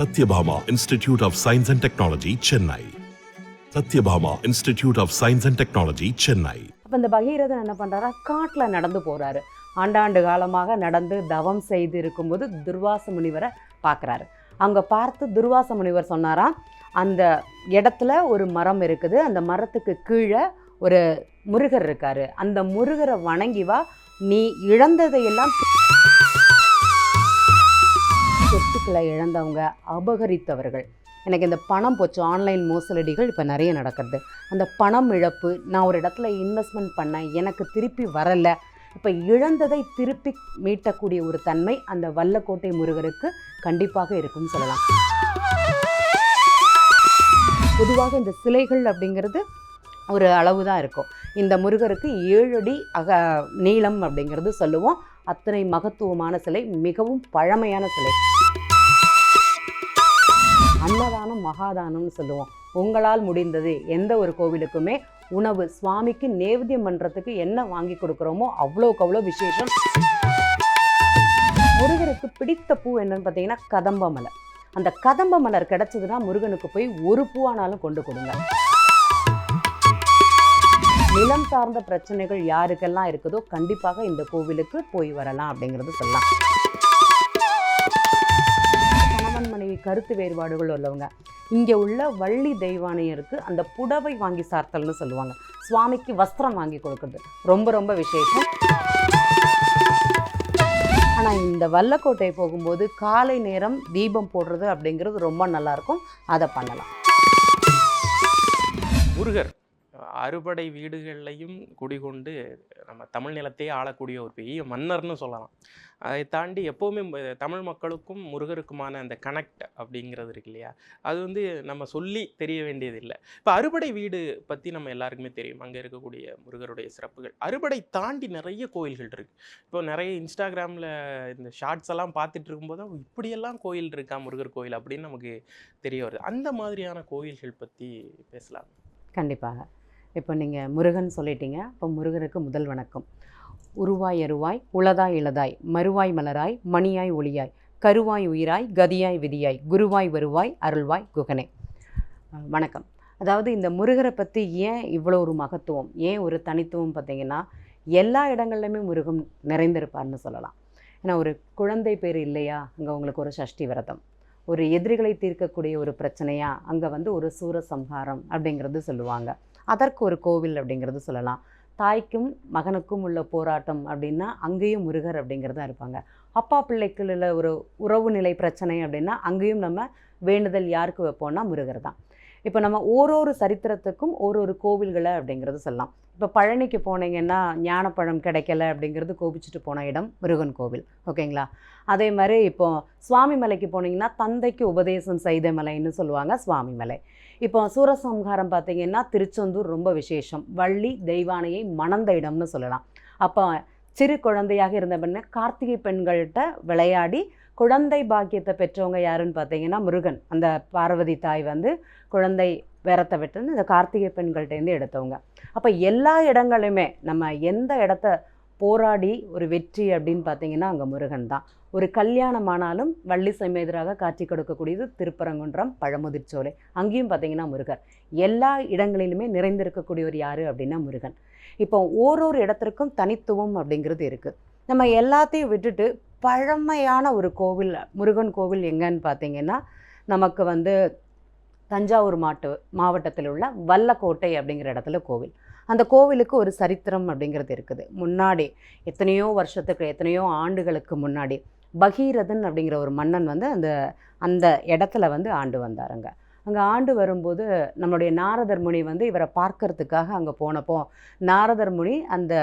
Sathyabama Institute of Science and Technology Chennai Sathyabama Institute of Science and Technology Chennai அப்போ இந்த பகீரதன் என்ன பண்ணுறாரா காட்டில் நடந்து போகிறாரு ஆண்டாண்டு காலமாக நடந்து தவம் செய்து இருக்கும்போது துர்வாச முனிவரை பார்க்குறாரு அங்கே பார்த்து துர்வாச முனிவர் சொன்னாரா அந்த இடத்துல ஒரு மரம் இருக்குது அந்த மரத்துக்கு கீழே ஒரு முருகர் இருக்காரு அந்த முருகரை வணங்கி வா நீ இழந்ததையெல்லாம் பணங்களை இழந்தவங்க அபகரித்தவர்கள் எனக்கு இந்த பணம் போச்சு ஆன்லைன் மோசடிகள் இப்போ நிறைய நடக்கிறது அந்த பணம் இழப்பு நான் ஒரு இடத்துல இன்வெஸ்ட்மெண்ட் பண்ணேன் எனக்கு திருப்பி வரலை இப்போ இழந்ததை திருப்பி மீட்டக்கூடிய ஒரு தன்மை அந்த வல்லக்கோட்டை முருகருக்கு கண்டிப்பாக இருக்கும்னு சொல்லலாம் பொதுவாக இந்த சிலைகள் அப்படிங்கிறது ஒரு அளவு தான் இருக்கும் இந்த முருகருக்கு ஏழு அடி அக நீளம் அப்படிங்கிறது சொல்லுவோம் அத்தனை மகத்துவமான சிலை மிகவும் பழமையான சிலை அன்னதானம் மகாதானம்னு சொல்லுவோம் உங்களால் முடிந்தது எந்த ஒரு கோவிலுக்குமே உணவு சுவாமிக்கு நேவத்தியம் பண்ணுறதுக்கு என்ன வாங்கி கொடுக்குறோமோ அவ்வளோக்கு அவ்வளோ விசேஷம் முருகருக்கு பிடித்த பூ என்னன்னு பார்த்தீங்கன்னா கதம்ப மலர் அந்த கதம்ப மலர் கிடச்சதுன்னா முருகனுக்கு போய் ஒரு பூவானாலும் கொண்டு கொடுங்க நிலம் சார்ந்த பிரச்சனைகள் யாருக்கெல்லாம் இருக்குதோ கண்டிப்பாக இந்த கோவிலுக்கு போய் வரலாம் அப்படிங்கிறது சொல்லலாம் கணவன் மனைவி கருத்து வேறுபாடுகள் உள்ளவங்க இங்கே உள்ள வள்ளி தெய்வானையருக்கு அந்த புடவை வாங்கி சார்த்தல்னு சொல்லுவாங்க சுவாமிக்கு வஸ்திரம் வாங்கி கொடுக்குறது ரொம்ப ரொம்ப விசேஷம் ஆனால் இந்த வல்லக்கோட்டை போகும்போது காலை நேரம் தீபம் போடுறது அப்படிங்கிறது ரொம்ப நல்லாயிருக்கும் அதை பண்ணலாம் முருகர் அறுபடை வீடுகள்லையும் குடிகொண்டு நம்ம தமிழ் நிலத்தையே ஆளக்கூடிய ஒரு பெரிய மன்னர்னு சொல்லலாம் அதை தாண்டி எப்போவுமே தமிழ் மக்களுக்கும் முருகருக்குமான அந்த கனெக்ட் அப்படிங்கிறது இருக்கு இல்லையா அது வந்து நம்ம சொல்லி தெரிய வேண்டியதில்லை இப்போ அறுபடை வீடு பற்றி நம்ம எல்லாருக்குமே தெரியும் அங்கே இருக்கக்கூடிய முருகருடைய சிறப்புகள் அறுபடை தாண்டி நிறைய கோயில்கள் இருக்குது இப்போ நிறைய இன்ஸ்டாகிராமில் இந்த ஷார்ட்ஸ் எல்லாம் பார்த்துட்டு இருக்கும்போது இப்படியெல்லாம் கோயில் இருக்கா முருகர் கோயில் அப்படின்னு நமக்கு தெரிய வருது அந்த மாதிரியான கோயில்கள் பற்றி பேசலாம் கண்டிப்பாக இப்போ நீங்கள் முருகன் சொல்லிட்டீங்க அப்போ முருகனுக்கு முதல் வணக்கம் உருவாய் அருவாய் உளதாய் இளதாய் மறுவாய் மலராய் மணியாய் ஒளியாய் கருவாய் உயிராய் கதியாய் விதியாய் குருவாய் வருவாய் அருள்வாய் குகனே வணக்கம் அதாவது இந்த முருகரை பற்றி ஏன் இவ்வளோ ஒரு மகத்துவம் ஏன் ஒரு தனித்துவம் பார்த்திங்கன்னா எல்லா இடங்கள்லையுமே முருகன் நிறைந்திருப்பார்னு சொல்லலாம் ஏன்னா ஒரு குழந்தை பேர் இல்லையா அங்கே உங்களுக்கு ஒரு சஷ்டி விரதம் ஒரு எதிரிகளை தீர்க்கக்கூடிய ஒரு பிரச்சனையாக அங்கே வந்து ஒரு சூரசம்ஹாரம் அப்படிங்கிறது சொல்லுவாங்க அதற்கு ஒரு கோவில் அப்படிங்கிறது சொல்லலாம் தாய்க்கும் மகனுக்கும் உள்ள போராட்டம் அப்படின்னா அங்கேயும் முருகர் அப்படிங்கிறது தான் இருப்பாங்க அப்பா பிள்ளைக்குள்ள ஒரு உறவு நிலை பிரச்சனை அப்படின்னா அங்கேயும் நம்ம வேண்டுதல் யாருக்கு வைப்போம்னா முருகர் தான் இப்போ நம்ம ஒரு ஒரு சரித்திரத்துக்கும் ஒரு ஒரு கோவில்களை அப்படிங்கிறது சொல்லலாம் இப்போ பழனிக்கு போனீங்கன்னா ஞானப்பழம் கிடைக்கல அப்படிங்கிறது கோபிச்சுட்டு போன இடம் முருகன் கோவில் ஓகேங்களா அதே மாதிரி இப்போ சுவாமி மலைக்கு போனீங்கன்னா தந்தைக்கு உபதேசம் செய்த மலைன்னு சொல்லுவாங்க சுவாமி மலை இப்போ சூரசம்ஹாரம் பார்த்தீங்கன்னா திருச்செந்தூர் ரொம்ப விசேஷம் வள்ளி தெய்வானையை மணந்த இடம்னு சொல்லலாம் அப்போ சிறு குழந்தையாக இருந்த பெண்ணை கார்த்திகை பெண்கள்கிட்ட விளையாடி குழந்தை பாக்கியத்தை பெற்றவங்க யாருன்னு பார்த்தீங்கன்னா முருகன் அந்த பார்வதி தாய் வந்து குழந்தை விரத்தை விட்டு இந்த கார்த்திகை பெண்கள்டேருந்து எடுத்தவங்க அப்போ எல்லா இடங்களுமே நம்ம எந்த இடத்த போராடி ஒரு வெற்றி அப்படின்னு பார்த்தீங்கன்னா அங்கே முருகன் தான் ஒரு கல்யாணம் ஆனாலும் வள்ளி சமேதராக காட்சி கொடுக்கக்கூடியது திருப்பரங்குன்றம் பழமுதிர்ச்சோலை அங்கேயும் பார்த்தீங்கன்னா முருகர் எல்லா இடங்களிலுமே நிறைந்திருக்கக்கூடியவர் யார் அப்படின்னா முருகன் இப்போ ஓரொரு இடத்திற்கும் தனித்துவம் அப்படிங்கிறது இருக்குது நம்ம எல்லாத்தையும் விட்டுட்டு பழமையான ஒரு கோவில் முருகன் கோவில் எங்கன்னு பார்த்தீங்கன்னா நமக்கு வந்து தஞ்சாவூர் மாட்டு மாவட்டத்தில் உள்ள வல்லக்கோட்டை அப்படிங்கிற இடத்துல கோவில் அந்த கோவிலுக்கு ஒரு சரித்திரம் அப்படிங்கிறது இருக்குது முன்னாடி எத்தனையோ வருஷத்துக்கு எத்தனையோ ஆண்டுகளுக்கு முன்னாடி பகீரதன் அப்படிங்கிற ஒரு மன்னன் வந்து அந்த அந்த இடத்துல வந்து ஆண்டு வந்தாருங்க அங்கே ஆண்டு வரும்போது நம்முடைய நாரதர் முனி வந்து இவரை பார்க்கறதுக்காக அங்கே போனப்போ நாரதர் முனி அந்த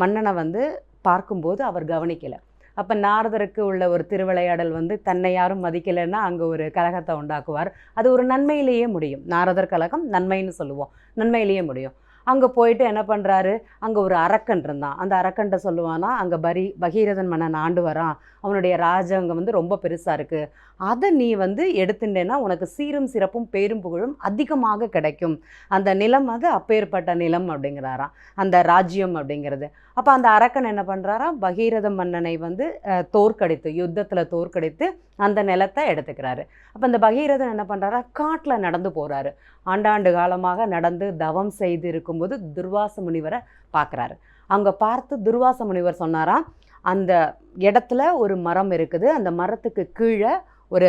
மன்னனை வந்து பார்க்கும்போது அவர் கவனிக்கலை அப்போ நாரதருக்கு உள்ள ஒரு திருவிளையாடல் வந்து தன்னை யாரும் மதிக்கலைன்னா அங்கே ஒரு கலகத்தை உண்டாக்குவார் அது ஒரு நன்மையிலேயே முடியும் நாரதர் கழகம் நன்மைன்னு சொல்லுவோம் நன்மையிலேயே முடியும் அங்கே போயிட்டு என்ன பண்ணுறாரு அங்கே ஒரு அரக்கன் இருந்தான் அந்த அரக்கன்ட்ட சொல்லுவானா அங்கே பரி பகீரதன் மன்னன் ஆண்டு வரான் அவனுடைய ராஜாங்கம் வந்து ரொம்ப பெருசாக இருக்குது அதை நீ வந்து எடுத்துட்டேன்னா உனக்கு சீரும் சிறப்பும் பேரும் புகழும் அதிகமாக கிடைக்கும் அந்த நிலம் அது அப்பேற்பட்ட நிலம் அப்படிங்கிறாராம் அந்த ராஜ்யம் அப்படிங்கிறது அப்போ அந்த அரக்கன் என்ன பண்ணுறாரா பகீரத மன்னனை வந்து தோற்கடித்து யுத்தத்தில் தோற்கடித்து அந்த நிலத்தை எடுத்துக்கிறாரு அப்போ அந்த பகீரதன் என்ன பண்ணுறாரா காட்டில் நடந்து போகிறாரு ஆண்டாண்டு காலமாக நடந்து தவம் செய்து இருக்கும்போது துர்வாச முனிவரை பார்க்குறாரு அங்கே பார்த்து துர்வாச முனிவர் சொன்னாரா அந்த இடத்துல ஒரு மரம் இருக்குது அந்த மரத்துக்கு கீழே ஒரு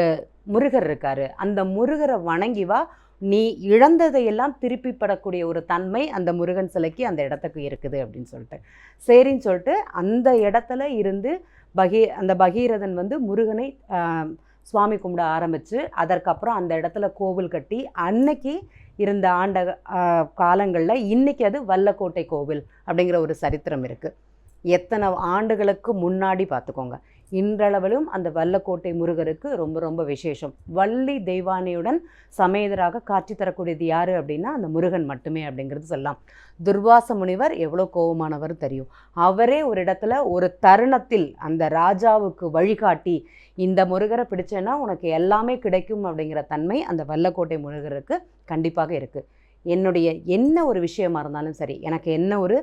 முருகர் இருக்கார் அந்த முருகரை வணங்கி வா நீ இழந்ததையெல்லாம் திருப்பி படக்கூடிய ஒரு தன்மை அந்த முருகன் சிலைக்கு அந்த இடத்துக்கு இருக்குது அப்படின்னு சொல்லிட்டு சரின்னு சொல்லிட்டு அந்த இடத்துல இருந்து பகீ அந்த பகீரதன் வந்து முருகனை சுவாமி கும்பிட ஆரம்பித்து அதற்கப்புறம் அந்த இடத்துல கோவில் கட்டி அன்னைக்கு இருந்த ஆண்ட காலங்களில் இன்றைக்கி அது வல்லக்கோட்டை கோவில் அப்படிங்கிற ஒரு சரித்திரம் இருக்குது எத்தனை ஆண்டுகளுக்கு முன்னாடி பார்த்துக்கோங்க இன்றளவிலும் அந்த வல்லக்கோட்டை முருகருக்கு ரொம்ப ரொம்ப விசேஷம் வள்ளி தெய்வானையுடன் சமேதராக காட்சி தரக்கூடியது யார் அப்படின்னா அந்த முருகன் மட்டுமே அப்படிங்கிறது சொல்லலாம் துர்வாச முனிவர் எவ்வளோ கோபமானவர் தெரியும் அவரே ஒரு இடத்துல ஒரு தருணத்தில் அந்த ராஜாவுக்கு வழிகாட்டி இந்த முருகரை பிடிச்சேன்னா உனக்கு எல்லாமே கிடைக்கும் அப்படிங்கிற தன்மை அந்த வல்லக்கோட்டை முருகருக்கு கண்டிப்பாக இருக்குது என்னுடைய என்ன ஒரு விஷயமா இருந்தாலும் சரி எனக்கு என்ன ஒரு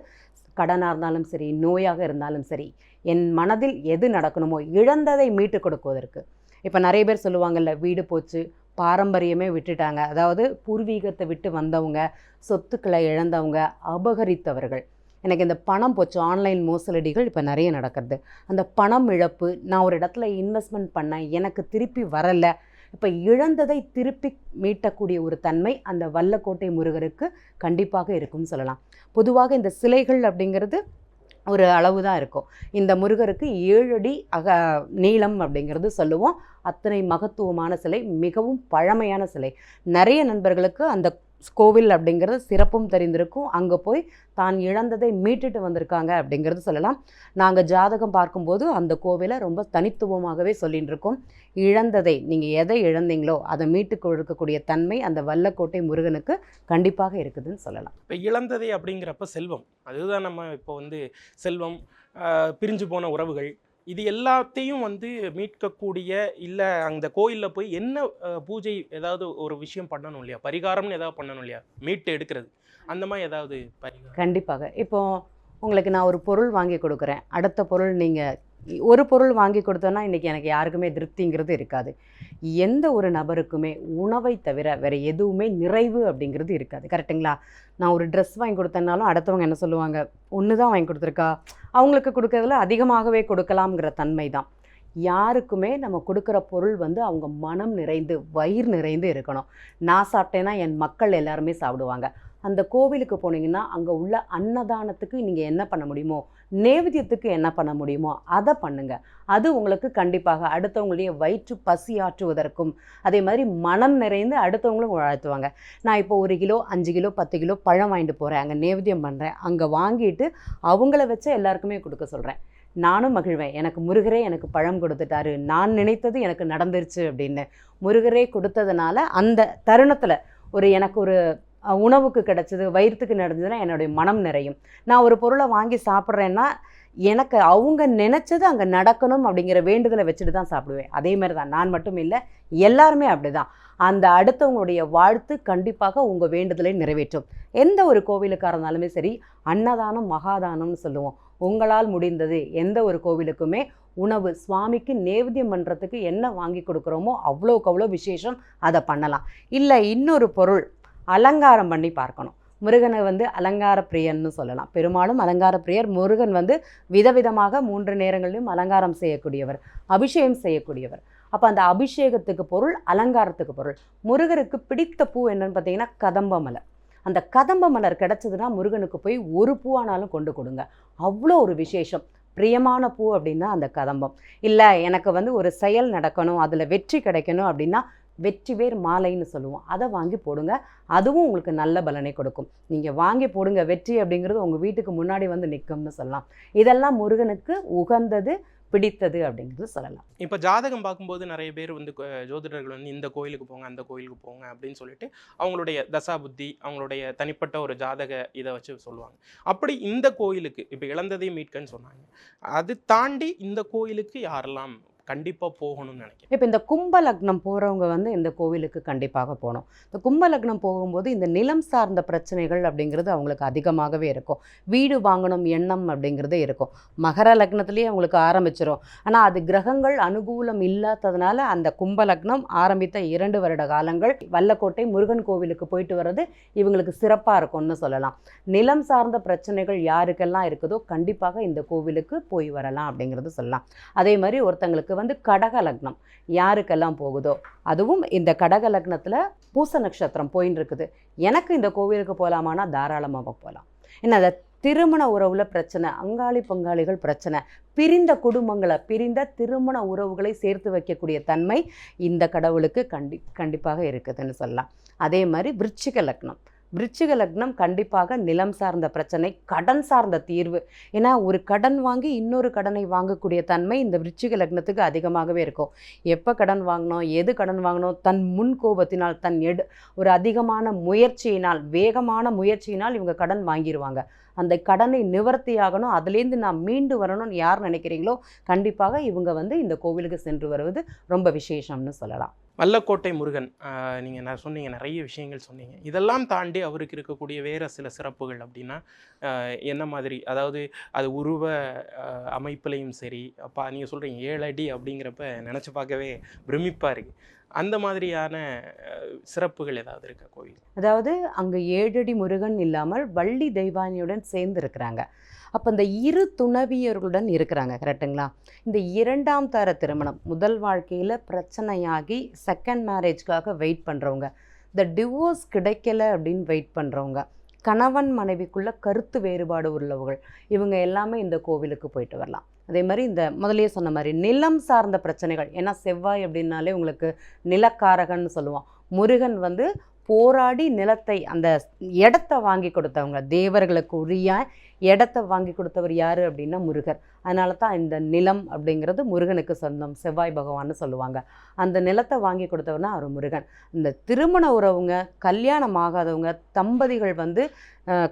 கடனாக இருந்தாலும் சரி நோயாக இருந்தாலும் சரி என் மனதில் எது நடக்கணுமோ இழந்ததை மீட்டு கொடுக்குவதற்கு இப்போ நிறைய பேர் சொல்லுவாங்கல்ல வீடு போச்சு பாரம்பரியமே விட்டுட்டாங்க அதாவது பூர்வீகத்தை விட்டு வந்தவங்க சொத்துக்களை இழந்தவங்க அபகரித்தவர்கள் எனக்கு இந்த பணம் போச்சு ஆன்லைன் மோசலடிகள் இப்போ நிறைய நடக்கிறது அந்த பணம் இழப்பு நான் ஒரு இடத்துல இன்வெஸ்ட்மெண்ட் பண்ணேன் எனக்கு திருப்பி வரலை இப்போ இழந்ததை திருப்பி மீட்டக்கூடிய ஒரு தன்மை அந்த வல்லக்கோட்டை முருகருக்கு கண்டிப்பாக இருக்கும்னு சொல்லலாம் பொதுவாக இந்த சிலைகள் அப்படிங்கிறது ஒரு அளவு தான் இருக்கும் இந்த முருகருக்கு ஏழு அடி அக நீளம் அப்படிங்கிறது சொல்லுவோம் அத்தனை மகத்துவமான சிலை மிகவும் பழமையான சிலை நிறைய நண்பர்களுக்கு அந்த கோவில் அப்படிங்கிறது சிறப்பும் தெரிந்திருக்கும் அங்கே போய் தான் இழந்ததை மீட்டுட்டு வந்திருக்காங்க அப்படிங்கிறது சொல்லலாம் நாங்கள் ஜாதகம் பார்க்கும்போது அந்த கோவிலை ரொம்ப தனித்துவமாகவே சொல்லிகிட்டு இருக்கோம் இழந்ததை நீங்கள் எதை இழந்தீங்களோ அதை மீட்டு கொடுக்கக்கூடிய தன்மை அந்த வல்லக்கோட்டை முருகனுக்கு கண்டிப்பாக இருக்குதுன்னு சொல்லலாம் இப்போ இழந்ததை அப்படிங்கிறப்ப செல்வம் அதுதான் நம்ம இப்போ வந்து செல்வம் பிரிஞ்சு போன உறவுகள் இது எல்லாத்தையும் வந்து மீட்கக்கூடிய இல்லை அந்த கோயிலில் போய் என்ன பூஜை ஏதாவது ஒரு விஷயம் பண்ணணும் இல்லையா பரிகாரம்னு ஏதாவது பண்ணணும் இல்லையா மீட்டு எடுக்கிறது அந்த மாதிரி ஏதாவது கண்டிப்பாக இப்போ உங்களுக்கு நான் ஒரு பொருள் வாங்கி கொடுக்குறேன் அடுத்த பொருள் நீங்கள் ஒரு பொருள் வாங்கி கொடுத்தோன்னா இன்றைக்கி எனக்கு யாருக்குமே திருப்திங்கிறது இருக்காது எந்த ஒரு நபருக்குமே உணவை தவிர வேறு எதுவுமே நிறைவு அப்படிங்கிறது இருக்காது கரெக்டுங்களா நான் ஒரு ட்ரெஸ் வாங்கி கொடுத்தேன்னாலும் அடுத்தவங்க என்ன சொல்லுவாங்க ஒன்று தான் வாங்கி கொடுத்துருக்கா அவங்களுக்கு கொடுக்கறதுல அதிகமாகவே கொடுக்கலாம்ங்கிற தன்மை தான் யாருக்குமே நம்ம கொடுக்குற பொருள் வந்து அவங்க மனம் நிறைந்து வயிறு நிறைந்து இருக்கணும் நான் சாப்பிட்டேன்னா என் மக்கள் எல்லாருமே சாப்பிடுவாங்க அந்த கோவிலுக்கு போனீங்கன்னா அங்கே உள்ள அன்னதானத்துக்கு நீங்கள் என்ன பண்ண முடியுமோ நேவேத்தியத்துக்கு என்ன பண்ண முடியுமோ அதை பண்ணுங்கள் அது உங்களுக்கு கண்டிப்பாக அடுத்தவங்களுடைய வயிற்று பசி ஆற்றுவதற்கும் அதே மாதிரி மனம் நிறைந்து அடுத்தவங்களும் வாழ்த்துவாங்க நான் இப்போ ஒரு கிலோ அஞ்சு கிலோ பத்து கிலோ பழம் வாங்கிட்டு போகிறேன் அங்கே நேவேத்தியம் பண்ணுறேன் அங்கே வாங்கிட்டு அவங்கள வச்சு எல்லாருக்குமே கொடுக்க சொல்கிறேன் நானும் மகிழ்வேன் எனக்கு முருகரே எனக்கு பழம் கொடுத்துட்டாரு நான் நினைத்தது எனக்கு நடந்துருச்சு அப்படின்னு முருகரே கொடுத்ததுனால அந்த தருணத்தில் ஒரு எனக்கு ஒரு உணவுக்கு கிடச்சது வயிற்றுக்கு நடந்ததுன்னா என்னுடைய மனம் நிறையும் நான் ஒரு பொருளை வாங்கி சாப்பிட்றேன்னா எனக்கு அவங்க நினச்சது அங்கே நடக்கணும் அப்படிங்கிற வேண்டுதலை வச்சுட்டு தான் சாப்பிடுவேன் அதே மாதிரி தான் நான் மட்டும் இல்லை எல்லாருமே அப்படி தான் அந்த அடுத்தவங்களுடைய வாழ்த்து கண்டிப்பாக உங்கள் வேண்டுதலை நிறைவேற்றும் எந்த ஒரு கோவிலுக்காக இருந்தாலுமே சரி அன்னதானம் மகாதானம்னு சொல்லுவோம் உங்களால் முடிந்தது எந்த ஒரு கோவிலுக்குமே உணவு சுவாமிக்கு நேவேத்தியம் பண்ணுறதுக்கு என்ன வாங்கி கொடுக்குறோமோ அவ்வளோக்கு அவ்வளோ விசேஷம் அதை பண்ணலாம் இல்லை இன்னொரு பொருள் அலங்காரம் பண்ணி பார்க்கணும் முருகனை வந்து அலங்கார பிரியன்னு சொல்லலாம் பெரும்பாலும் அலங்கார பிரியர் முருகன் வந்து விதவிதமாக மூன்று நேரங்களிலும் அலங்காரம் செய்யக்கூடியவர் அபிஷேகம் செய்யக்கூடியவர் அப்போ அந்த அபிஷேகத்துக்கு பொருள் அலங்காரத்துக்கு பொருள் முருகருக்கு பிடித்த பூ என்னன்னு பார்த்தீங்கன்னா கதம்ப மலர் அந்த கதம்ப மலர் கிடச்சதுன்னா முருகனுக்கு போய் ஒரு பூவானாலும் கொண்டு கொடுங்க அவ்வளோ ஒரு விசேஷம் பிரியமான பூ அப்படின்னா அந்த கதம்பம் இல்லை எனக்கு வந்து ஒரு செயல் நடக்கணும் அதில் வெற்றி கிடைக்கணும் அப்படின்னா வெற்றிவேர் மாலைன்னு சொல்லுவோம் அதை வாங்கி போடுங்க அதுவும் உங்களுக்கு நல்ல பலனை கொடுக்கும் நீங்கள் வாங்கி போடுங்க வெற்றி அப்படிங்கிறது உங்கள் வீட்டுக்கு முன்னாடி வந்து நிற்கும்னு சொல்லலாம் இதெல்லாம் முருகனுக்கு உகந்தது பிடித்தது அப்படிங்கிறது சொல்லலாம் இப்போ ஜாதகம் பார்க்கும்போது நிறைய பேர் வந்து ஜோதிடர்கள் வந்து இந்த கோயிலுக்கு போங்க அந்த கோயிலுக்கு போங்க அப்படின்னு சொல்லிட்டு அவங்களுடைய தசா புத்தி அவங்களுடைய தனிப்பட்ட ஒரு ஜாதக இதை வச்சு சொல்லுவாங்க அப்படி இந்த கோயிலுக்கு இப்போ இழந்ததே மீட்கன்னு சொன்னாங்க அது தாண்டி இந்த கோயிலுக்கு யாரெல்லாம் கண்டிப்பாக போகணும்னு நினைக்கிறேன் இப்போ இந்த கும்ப லக்னம் போகிறவங்க வந்து இந்த கோவிலுக்கு கண்டிப்பாக போகணும் இந்த கும்ப லக்னம் போகும்போது இந்த நிலம் சார்ந்த பிரச்சனைகள் அப்படிங்கிறது அவங்களுக்கு அதிகமாகவே இருக்கும் வீடு வாங்கணும் எண்ணம் அப்படிங்கிறதே இருக்கும் மகர லக்னத்துலேயே அவங்களுக்கு ஆரம்பிச்சிடும் ஆனால் அது கிரகங்கள் அனுகூலம் இல்லாததுனால அந்த கும்ப லக்னம் ஆரம்பித்த இரண்டு வருட காலங்கள் வல்லக்கோட்டை முருகன் கோவிலுக்கு போயிட்டு வர்றது இவங்களுக்கு சிறப்பாக இருக்கும்னு சொல்லலாம் நிலம் சார்ந்த பிரச்சனைகள் யாருக்கெல்லாம் இருக்குதோ கண்டிப்பாக இந்த கோவிலுக்கு போய் வரலாம் அப்படிங்கிறது சொல்லலாம் அதே மாதிரி ஒருத்தங்களுக்கு வந்து கடக லக்னம் யாருக்கெல்லாம் போகுதோ அதுவும் இந்த கடக லக்னத்தில் பூச நட்சத்திரம் போயின்னு இருக்குது எனக்கு இந்த கோவிலுக்கு போகலாமான்னா தாராளமாக போகலாம் என்ன அதை திருமண உறவில் பிரச்சனை அங்காளி பங்காளிகள் பிரச்சனை பிரிந்த குடும்பங்களை பிரிந்த திருமண உறவுகளை சேர்த்து வைக்கக்கூடிய தன்மை இந்த கடவுளுக்கு கண்டி கண்டிப்பாக இருக்குதுன்னு சொல்லலாம் அதே மாதிரி விருச்சிக லக்னம் விருச்சிக லக்னம் கண்டிப்பாக நிலம் சார்ந்த பிரச்சனை கடன் சார்ந்த தீர்வு ஏன்னா ஒரு கடன் வாங்கி இன்னொரு கடனை வாங்கக்கூடிய தன்மை இந்த விருச்சிக லக்னத்துக்கு அதிகமாகவே இருக்கும் எப்போ கடன் வாங்கினோம் எது கடன் வாங்கினோம் தன் முன் கோபத்தினால் தன் எடு ஒரு அதிகமான முயற்சியினால் வேகமான முயற்சியினால் இவங்க கடன் வாங்கிடுவாங்க அந்த கடனை நிவர்த்தி ஆகணும் அதுலேருந்து நான் மீண்டு வரணும்னு யார் நினைக்கிறீங்களோ கண்டிப்பாக இவங்க வந்து இந்த கோவிலுக்கு சென்று வருவது ரொம்ப விசேஷம்னு சொல்லலாம் வல்லக்கோட்டை முருகன் நீங்கள் நான் சொன்னீங்க நிறைய விஷயங்கள் சொன்னீங்க இதெல்லாம் தாண்டி அவருக்கு இருக்கக்கூடிய வேறு சில சிறப்புகள் அப்படின்னா என்ன மாதிரி அதாவது அது உருவ அமைப்புலையும் சரி அப்பா நீங்கள் சொல்கிறீங்க ஏழு அடி அப்படிங்கிறப்ப நினச்சி பார்க்கவே பிரமிப்பாக இருக்குது அந்த மாதிரியான சிறப்புகள் ஏதாவது இருக்க கோவில் அதாவது அங்கே ஏழடி முருகன் இல்லாமல் வள்ளி தெய்வானியுடன் சேர்ந்து இருக்கிறாங்க அப்போ இந்த இரு துணவியர்களுடன் இருக்கிறாங்க கரெக்டுங்களா இந்த இரண்டாம் தர திருமணம் முதல் வாழ்க்கையில் பிரச்சனையாகி செகண்ட் மேரேஜ்க்காக வெயிட் பண்ணுறவங்க இந்த டிவோர்ஸ் கிடைக்கல அப்படின்னு வெயிட் பண்ணுறவங்க கணவன் மனைவிக்குள்ள கருத்து வேறுபாடு உள்ளவர்கள் இவங்க எல்லாமே இந்த கோவிலுக்கு போயிட்டு வரலாம் அதே மாதிரி இந்த முதலே சொன்ன மாதிரி நிலம் சார்ந்த பிரச்சனைகள் ஏன்னா செவ்வாய் அப்படின்னாலே உங்களுக்கு நிலக்காரகன்னு சொல்லுவோம் முருகன் வந்து போராடி நிலத்தை அந்த இடத்த வாங்கி கொடுத்தவங்க தேவர்களுக்கு உரிய இடத்த வாங்கி கொடுத்தவர் யார் அப்படின்னா முருகர் அதனால தான் இந்த நிலம் அப்படிங்கிறது முருகனுக்கு சொந்தம் செவ்வாய் பகவான்னு சொல்லுவாங்க அந்த நிலத்தை வாங்கி கொடுத்தவர்னா அவர் முருகன் இந்த திருமண உறவுங்க கல்யாணம் ஆகாதவங்க தம்பதிகள் வந்து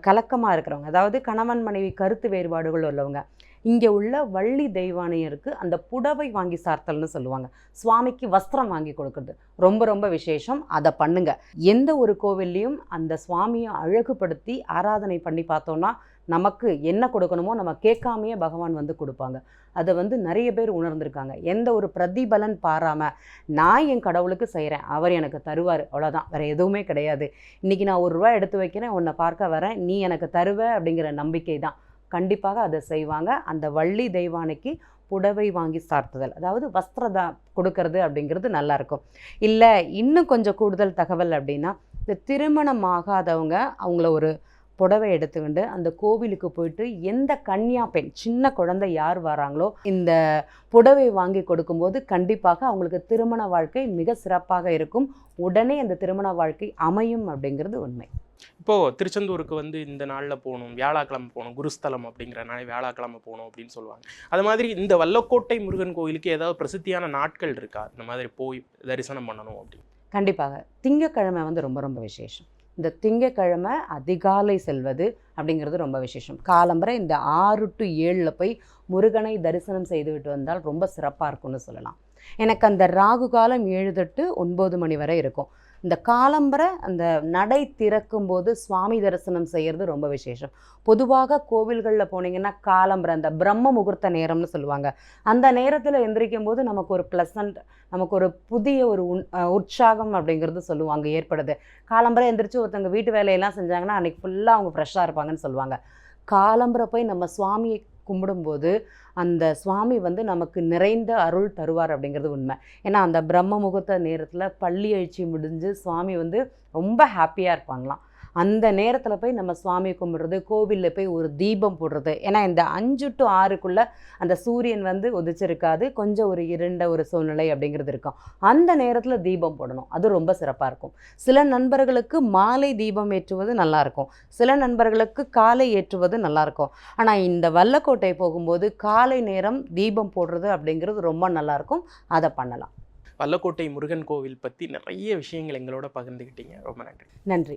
கலக்கமாக இருக்கிறவங்க அதாவது கணவன் மனைவி கருத்து வேறுபாடுகள் உள்ளவங்க இங்கே உள்ள வள்ளி தெய்வானையருக்கு அந்த புடவை வாங்கி சார்த்தல்னு சொல்லுவாங்க சுவாமிக்கு வஸ்திரம் வாங்கி கொடுக்குறது ரொம்ப ரொம்ப விசேஷம் அதை பண்ணுங்க எந்த ஒரு கோவில்லையும் அந்த சுவாமியை அழகுபடுத்தி ஆராதனை பண்ணி பார்த்தோன்னா நமக்கு என்ன கொடுக்கணுமோ நம்ம கேட்காமையே பகவான் வந்து கொடுப்பாங்க அதை வந்து நிறைய பேர் உணர்ந்திருக்காங்க எந்த ஒரு பிரதிபலன் பாராமல் நான் என் கடவுளுக்கு செய்கிறேன் அவர் எனக்கு தருவார் அவ்வளோதான் வேறு எதுவுமே கிடையாது இன்றைக்கி நான் ஒரு ரூபா எடுத்து வைக்கிறேன் உன்னை பார்க்க வரேன் நீ எனக்கு தருவ அப்படிங்கிற நம்பிக்கை தான் கண்டிப்பாக அதை செய்வாங்க அந்த வள்ளி தெய்வானைக்கு புடவை வாங்கி சார்த்துதல் அதாவது வஸ்திரதா கொடுக்கறது அப்படிங்கிறது நல்லாயிருக்கும் இல்லை இன்னும் கொஞ்சம் கூடுதல் தகவல் அப்படின்னா இந்த திருமணம் ஆகாதவங்க அவங்கள ஒரு புடவை எடுத்துக்கிண்டு அந்த கோவிலுக்கு போயிட்டு எந்த கன்னியா பெண் சின்ன குழந்தை யார் வராங்களோ இந்த புடவை வாங்கி கொடுக்கும்போது கண்டிப்பாக அவங்களுக்கு திருமண வாழ்க்கை மிக சிறப்பாக இருக்கும் உடனே அந்த திருமண வாழ்க்கை அமையும் அப்படிங்கிறது உண்மை இப்போது திருச்செந்தூருக்கு வந்து இந்த நாளில் போகணும் வியாழக்கிழமை போகணும் குருஸ்தலம் அப்படிங்கிறனால வியாழக்கிழமை போகணும் அப்படின்னு சொல்லுவாங்க அது மாதிரி இந்த வல்லக்கோட்டை முருகன் கோயிலுக்கு ஏதாவது பிரசித்தியான நாட்கள் இருக்கா இந்த மாதிரி போய் தரிசனம் பண்ணணும் அப்படின்னு கண்டிப்பாக திங்கக்கிழமை வந்து ரொம்ப ரொம்ப விசேஷம் இந்த திங்கக்கிழமை அதிகாலை செல்வது அப்படிங்கிறது ரொம்ப விசேஷம் காலம்பரை இந்த ஆறு டு ஏழில் போய் முருகனை தரிசனம் செய்துவிட்டு வந்தால் ரொம்ப சிறப்பாக இருக்கும்னு சொல்லலாம் எனக்கு அந்த ராகு காலம் ஏழு தொட்டு ஒன்பது மணி வரை இருக்கும் இந்த காலம்பரை அந்த நடை திறக்கும் போது சுவாமி தரிசனம் செய்கிறது ரொம்ப விசேஷம் பொதுவாக கோவில்களில் போனீங்கன்னா காலம்பரை அந்த பிரம்ம முகூர்த்த நேரம்னு சொல்லுவாங்க அந்த நேரத்தில் எந்திரிக்கும் போது நமக்கு ஒரு ப்ளசண்ட் நமக்கு ஒரு புதிய ஒரு உற்சாகம் அப்படிங்கிறது சொல்லுவாங்க ஏற்படுது காலம்பரை எந்திரிச்சு ஒருத்தவங்க வீட்டு வேலையெல்லாம் செஞ்சாங்கன்னா அன்றைக்கி ஃபுல்லாக அவங்க ஃப்ரெஷ்ஷாக இருப்பாங்கன்னு சொல்லுவாங்க காலம்பரை போய் நம்ம சுவாமியை கும்பிடும்போது அந்த சுவாமி வந்து நமக்கு நிறைந்த அருள் தருவார் அப்படிங்கிறது உண்மை ஏன்னா அந்த பிரம்ம முகூர்த்த நேரத்தில் பள்ளி எழுச்சி முடிஞ்சு சுவாமி வந்து ரொம்ப ஹாப்பியாக இருப்பாங்களாம் அந்த நேரத்தில் போய் நம்ம சுவாமி கும்பிட்றது கோவிலில் போய் ஒரு தீபம் போடுறது ஏன்னா இந்த அஞ்சு டு ஆறுக்குள்ளே அந்த சூரியன் வந்து உதிச்சிருக்காது கொஞ்சம் ஒரு இருண்ட ஒரு சூழ்நிலை அப்படிங்கிறது இருக்கும் அந்த நேரத்தில் தீபம் போடணும் அது ரொம்ப சிறப்பாக இருக்கும் சில நண்பர்களுக்கு மாலை தீபம் ஏற்றுவது நல்லாயிருக்கும் சில நண்பர்களுக்கு காலை ஏற்றுவது நல்லாயிருக்கும் ஆனால் இந்த வல்லக்கோட்டை போகும்போது காலை நேரம் தீபம் போடுறது அப்படிங்கிறது ரொம்ப நல்லாயிருக்கும் அதை பண்ணலாம் வல்லக்கோட்டை முருகன் கோவில் பற்றி நிறைய விஷயங்கள் எங்களோட பகிர்ந்துக்கிட்டீங்க ரொம்ப நன்றி நன்றி